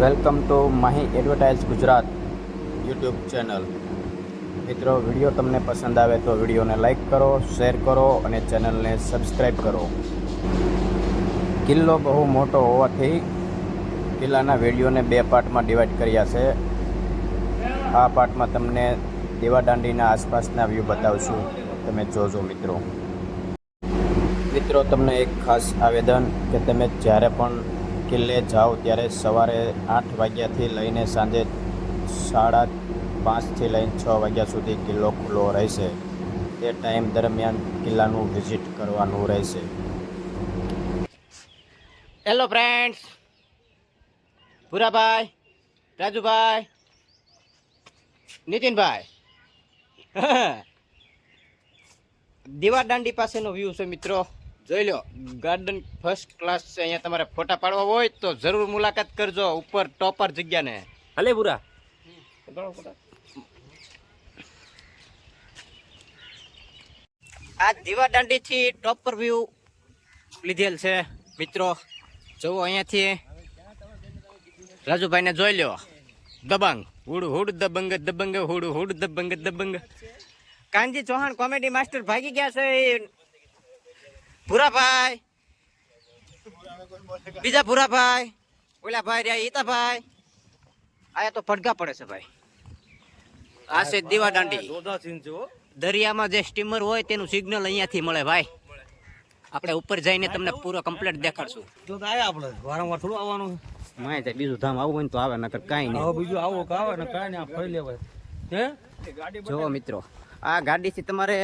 Welcome to Mahi advertise Gujarat YouTube channel. મિત્રો, video તમને પસંદ આવે તો વિડીયોને લાઇક કરો, શેર કરો અને ચેનલને સબસ્ક્રાઈબ કરો. કિલ્લો બહુ મોટો હોવાથી કિલ્લાના વિડીયોને બે પાર્ટમાં ડિવાઈડ કર્યા છે. આ પાર્ટમાં તમને દેવાદાંડીના આસપાસના વ્યૂ બતાવશું. તમે જોજો મિત્રો. મિત્રો, તમને એક ખાસ આવેદન કે તમે જ્યારે પણ કિલ્લે જાઓ ત્યારે સવારે આઠ વાગ્યાથી લઈને સાંજે સાડા પાંચથી લઈને છ વાગ્યા સુધી કિલ્લો ખુલ્લો રહેશે. તે ટાઈમ દરમિયાન કિલ્લાનું વિઝિટ કરવાનું રહેશે. Hello friends Bhurabhai, Rajubhai, Nitinbhai. દીવાદાંડી પાસેનો વ્યૂ છે, મિત્રો. જોઈ લો ગાર્ડન ફર્સ્ટ ક્લાસ છે અહીંયા તમારે ફોટા પાડવા હોય તો જરૂર મુલાકાત કરજો ઉપર ટોપર જગ્યાને. હલે પૂરા આ દીવા દાંડીથી ટોપર વ્યૂ લીધેલ છે મિત્રો. જુઓ અહીંયાથી. રાજુભાઈને જોઈ લો. દબંગ. હુડ હુડ દબંગ દબંગ હુડ હુડ દબંગ દબંગ. કાનજી ચૌહાણ કોમેડી માસ્ટર ભાગી ગયા છે. ભૂરાભાઈ. બીજા ભૂરાભાઈ. ઓલા ભાઈ રહ્યા ઈતાભાઈ. આયા તો પડઘા પડે છે ભાઈ. આ છે દીવા દાંડી. દરિયામાં જે સ્ટીમર હોય તેનું સિગ્નલ અહીંયાથી મળે ભાઈ. આપણે ઉપર જઈને તમને પૂરો કમ્પ્લીટ દેખાડશું. તો આયા આપણે. વારંવાર થોડું આવવાનું માય તે બીજું ધામ આવવું હોય તો આવે નકર કાંઈ નહીં. બીજું આવો કે આવે ને કાંઈ નહીં ફરી લેવાય. હે? જુઓ મિત્રો આ ગાડીથી તમારે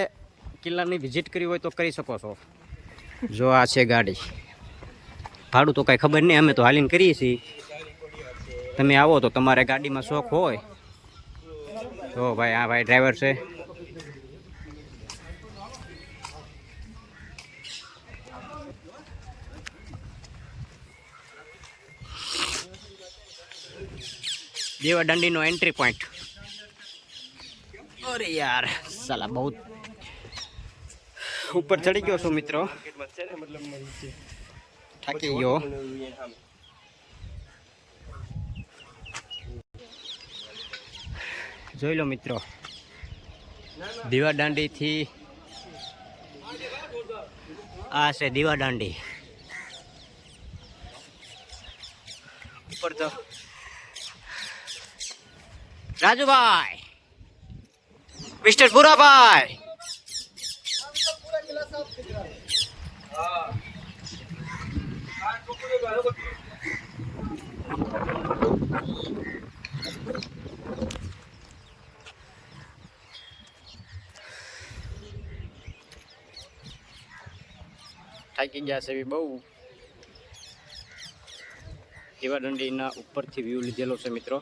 કિલ્લાની વિઝિટ કરવી હોય તો કરી શકો છો. જો આ છે ગાડી. ભાડું તો કાંઈ ખબર નહીં, અમે તો હાલીને કરીએ છીએ. તમે આવો તો તમારે ગાડીમાં શોખ હોય. જો ભાઈ, આ ભાઈ ડ્રાઈવર છે. દેવા દંડીનો એન્ટ્રી પોઈન્ટ અરે યાર, સાલા, બહુ ઉપર ચડી ગયો છું, મિત્રો. થાકી ગયો. જોઈ લો, મિત્રો. દીવા દાંડીથી આ છે દીવા દાંડી ઉપર તો રાજુભાઈ, મિસ્ટર પુરાભાઈ. થાકી ગયા છે એવી બહુ. દંડીના ઉપરથી વ્યૂ લીધેલો છે મિત્રો.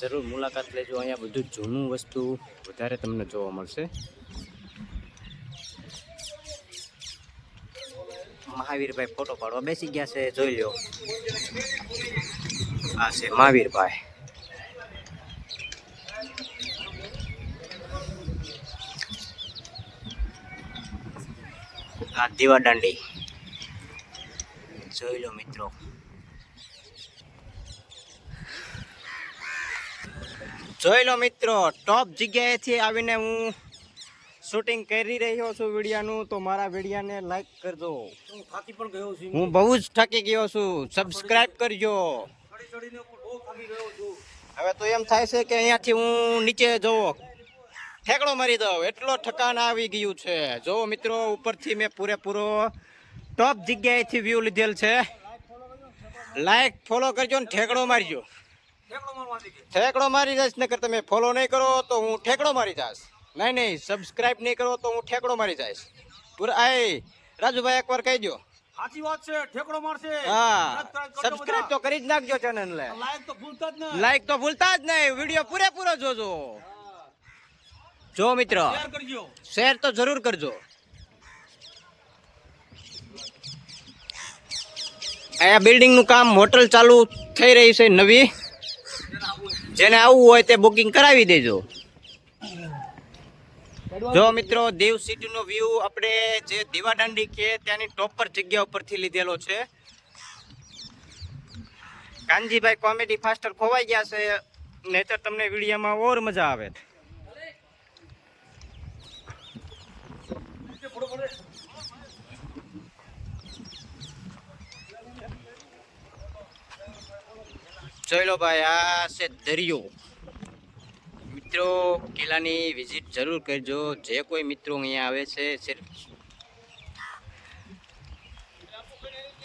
જરૂર મુલાકાત લેજો. અહીંયા બધું જૂનું વસ્તુ વધારે તમને જોવા મળશે. મહાવીરભાઈ ફોટો પાડવા બેસી ગયા છે, જોઈ લો આ છે મહાવીરભાઈ. આ દીવા દાંડી. જોઈ લો મિત્રો. જોઈ લો મિત્રો ટોપ જગ્યાએથી આવીને હું શૂટિંગ કરી રહ્યો છું વિડિયાનું તો મારા વિડિયાને લાઈક કરજો. હું થાકી પણ ગયો છું. હું બહુ જ થાકી ગયો છું. સબસ્ક્રાઇબ કરજો. હવે તો એમ થાય છે કે અહીંયાથી હું નીચે જોવો ઠેકડો મારી દઉં. એટલો ઠકાન આવી ગયું છે. જો મિત્રો ઉપરથી મેં પૂરેપૂરો ટોપ જગ્યાએથી વ્યૂ લીધેલ છે. લાઈક ફોલો કરજો ને ઠેકડો મારજો. ઠેકડો ઠેકડો મારી જઈશ નકર તમે ફોલો નહીં કરો તો હું ઠેકડો મારી જઈશ નહીં નહીં સબસ્ક્રાઇબ નહીં કરો તો હું ઠેકડો મારી જઈશ. પૂરા આય રાજુભાઈ એકવાર કહી દો સાચી વાત છે ઠેકડો મારશે. હા સબસ્ક્રાઇબ તો કરી જ નાખજો ચેનલને લાઈક તો ભૂલતા જ નહીં. લાઈક તો ભૂલતા જ નહીં વીડિયો પૂરેપૂરો જોજો. જો મિત્ર શેર કરજો. શેર તો જરૂર કરજો. અહીંયા બિલ્ડિંગનું કામ હોટલ ચાલુ થઈ રહી છે નવી. જેને આવવું હોય તે બુકિંગ કરાવી દેજો. જો મિત્રો, દેવ સિટીનો વ્યૂ આપણે જે દીવાદાંડી કે ત્યાંની ટોપર જગ્યા ઉપરથી લીધેલો છે. કાનજીભાઈ કોમેડી ફાસ્ટર ખોવાઈ ગયા છે, નહીતર તમને વિડીયોમાં ઓર મજા આવે. જોઈ લો ભાઈ, આ છે દરિયો. મિત્રો કિલ્લાની વિઝિટ જરૂર કરજો. જે કોઈ મિત્રો અહીંયા આવે છે, સિર્ફ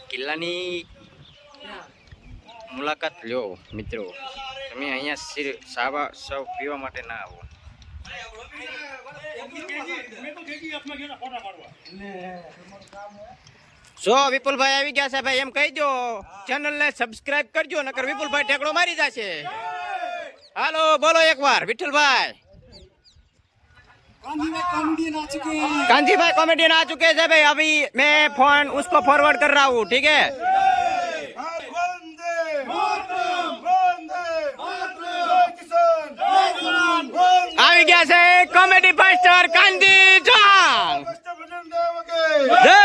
કિલ્લાની મુલાકાત લ્યો મિત્રો. તમે અહીંયા સિર્ફ સાવા સૌ પીવા માટે ના આવો. જો વિપુલભાઈ આવી ગયા છે ભાઈ, એમ કહી દો ચેનલ ને સબસ્ક્રાઇબ કરજો, નકર વિપુલભાઈ ઠેકડો મારી જશે. હાલો બોલો એકવાર વિઠ્ઠલભાઈ कांजी भाई कॉमेडियन आ चुके हैं भाई अभी मैं फोन उसको फॉरवर्ड कर रहा हूँ ठीक है वंदे मातरम वंदे मातरम किसान वंदे આવી ગયા છે કોમેડી માસ્ટર કાંજી જાન भजन देवके જય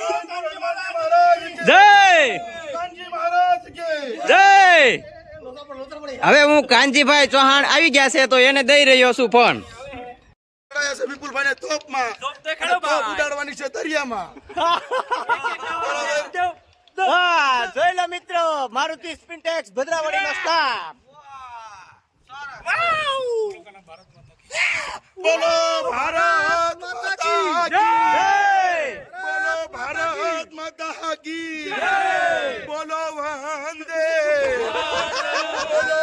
कांजी महाराज के જય कांजी महाराज के જય હવે હું કાનજીભાઈ ચૌહાણ આવી ગયા છે તો એને દઈ રહ્યો છું ફોન. પકડાયા છે વિપુલભાઈ ને તોપમાં તોપ ઉડાડવાની છે દરિયામાં. હા જોઈ મિત્રો મારુતિ સ્પિનટેક્સ ભદ્રાવળી નો સ્ટાફ બોલો ભારત માતા કી બોલો ભારત માતા કી બોલો Oh, no.